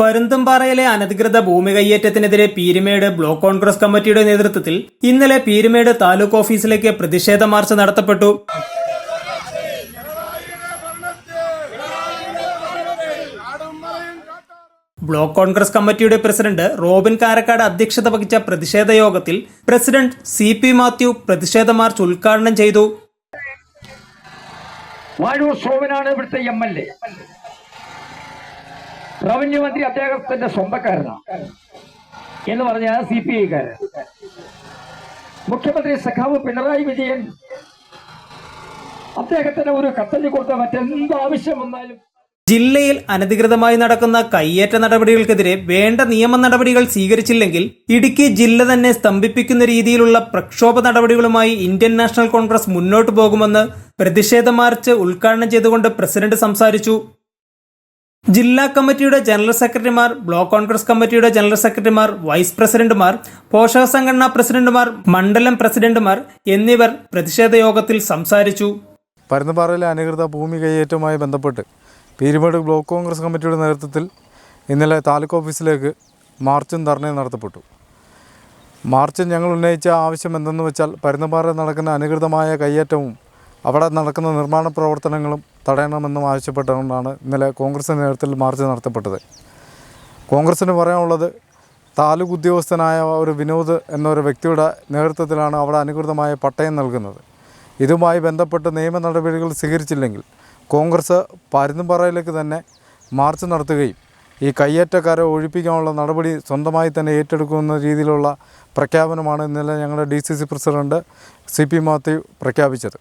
പരുന്തുംപാറയിലെ അനധികൃത ഭൂമി കയ്യേറ്റത്തിനെതിരെ പീരുമേട് ബ്ലോക്ക് കോൺഗ്രസ് കമ്മിറ്റിയുടെ നേതൃത്വത്തിൽ ഇന്നലെ പീരുമേട് താലൂക്ക് ഓഫീസിലേക്ക് പ്രതിഷേധ മാർച്ച് നടത്തപ്പെട്ടു. ബ്ലോക്ക് കോൺഗ്രസ് കമ്മിറ്റിയുടെ പ്രസിഡന്റ് റോബിൻ കാരക്കാട് അധ്യക്ഷത വഹിച്ച പ്രതിഷേധ യോഗത്തിൽ പ്രസിഡന്റ് സി പി മാത്യു പ്രതിഷേധ മാർച്ച് ഉദ്ഘാടനം ചെയ്തു. റവന്യൂ മന്ത്രി അദ്ദേഹത്തിന്റെ സ്വന്തക്കാരനാണ്. എന്ന് പറഞ്ഞാൽ സി പി ഐക്കാരൻ. മുഖ്യമന്ത്രി സഖാവ് പിണറായി വിജയൻ അദ്ദേഹത്തിന് ഒരു കത്തഞ്ഞു കൊടുത്ത മറ്റെന്ത് ആവശ്യം വന്നാലും ജില്ലയിൽ അനധികൃതമായി നടക്കുന്ന കയ്യേറ്റ നടപടികൾക്കെതിരെ വേണ്ട നിയമ നടപടികൾ സ്വീകരിച്ചില്ലെങ്കിൽ ഇടുക്കി ജില്ല തന്നെ സ്തംഭിപ്പിക്കുന്ന രീതിയിലുള്ള പ്രക്ഷോഭ നടപടികളുമായി ഇന്ത്യൻ നാഷണൽ കോൺഗ്രസ് മുന്നോട്ടു പോകുമെന്ന് പ്രതിഷേധ മാർച്ച് ഉദ്ഘാടനം ചെയ്തുകൊണ്ട് പ്രസിഡന്റ് സംസാരിച്ചു. ജില്ലാ കമ്മിറ്റിയുടെ ജനറൽ സെക്രട്ടറിമാർ ബ്ലോക്ക് കോൺഗ്രസ് കമ്മിറ്റിയുടെ ജനറൽ സെക്രട്ടറിമാർ വൈസ് പ്രസിഡന്റുമാർ പോഷക സംഘടനാ പ്രസിഡന്റുമാർ മണ്ഡലം പ്രസിഡന്റുമാർ എന്നിവർ പ്രതിഷേധ യോഗത്തിൽ സംസാരിച്ചു. പരുന്നപ്പാറയിലെ അനധികൃത ഭൂമി കൈയേറ്റവുമായി ബന്ധപ്പെട്ട് പീരുമേട് ബ്ലോക്ക് കോൺഗ്രസ് കമ്മിറ്റിയുടെ നേതൃത്വത്തിൽ ഇന്നലെ താലൂക്ക് ഓഫീസിലേക്ക് മാർച്ചും ധർണയും നടത്തപ്പെട്ടു. മാർച്ചിൽ ഞങ്ങൾ ഉന്നയിച്ച ആവശ്യം എന്തെന്ന് വെച്ചാൽ പരുന്നപ്പാറയിൽ നടക്കുന്ന അനധികൃതമായ കയ്യേറ്റവും അവിടെ നടക്കുന്ന നിർമ്മാണ പ്രവർത്തനങ്ങളും തടയണമെന്നും ആവശ്യപ്പെട്ടുകൊണ്ടാണ് ഇന്നലെ കോൺഗ്രസിന്റെ നേതൃത്വത്തിൽ മാർച്ച് നടത്തപ്പെട്ടത്. കോൺഗ്രസിന് പറയാനുള്ളത് താലൂക്ക് ഉദ്യോഗസ്ഥനായ ഒരു വിനോദ് എന്നൊരു വ്യക്തിയുടെ നേതൃത്വത്തിലാണ് അവിടെ അനുകൃതമായ പട്ടയം നൽകുന്നത്. ഇതുമായി ബന്ധപ്പെട്ട് നിയമ നടപടികൾ സ്വീകരിച്ചില്ലെങ്കിൽ കോൺഗ്രസ് പരുന്നുംപാറയിലേക്ക് തന്നെ മാർച്ച് നടത്തുകയും ഈ കയ്യേറ്റക്കാരെ ഒഴിപ്പിക്കാനുള്ള നടപടി സ്വന്തമായി തന്നെ ഏറ്റെടുക്കുന്ന രീതിയിലുള്ള പ്രഖ്യാപനമാണ് ഇന്നലെ ഞങ്ങളുടെ D C C president C P Mathew പ്രഖ്യാപിച്ചത്.